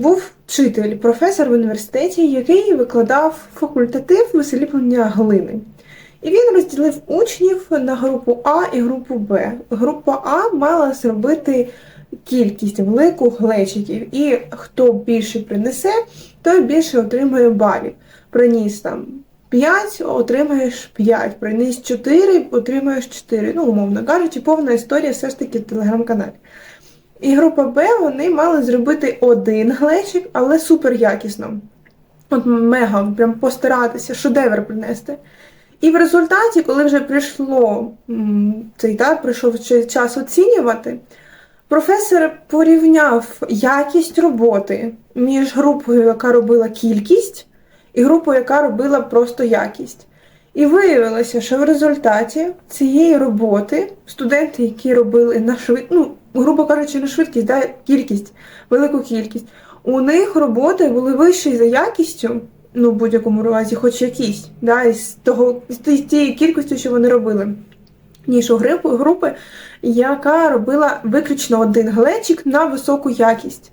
Був вчитель, професор в університеті, який викладав факультатив висиліплення глини. І він розділив учнів на групу А і групу Б. Група А мала зробити кількість велику глечиків, і хто більше принесе, той більше отримує балів. Приніс там 5, отримаєш 5, приніс 4, отримаєш 4. Ну, умовно кажучи, повна історія все ж таки в телеграм-каналі. І група Б вони мали зробити один глечик, але супер якісно. От мега, прям постаратися, шедевр принести. І в результаті, коли вже прийшло цей так, прийшов час оцінювати, професор порівняв якість роботи між групою, яка робила кількість, і групою, яка робила просто якість. І виявилося, що в результаті цієї роботи студенти, які робили на швид... ну, грубо кажучи, не швидкість, да, кількість, велику кількість, у них роботи були вищі за якістю, ну, в будь-якому разі, хоч якісь, да, із того, з тієї кількості, що вони робили, ніж у групи, яка робила виключно один глечик на високу якість.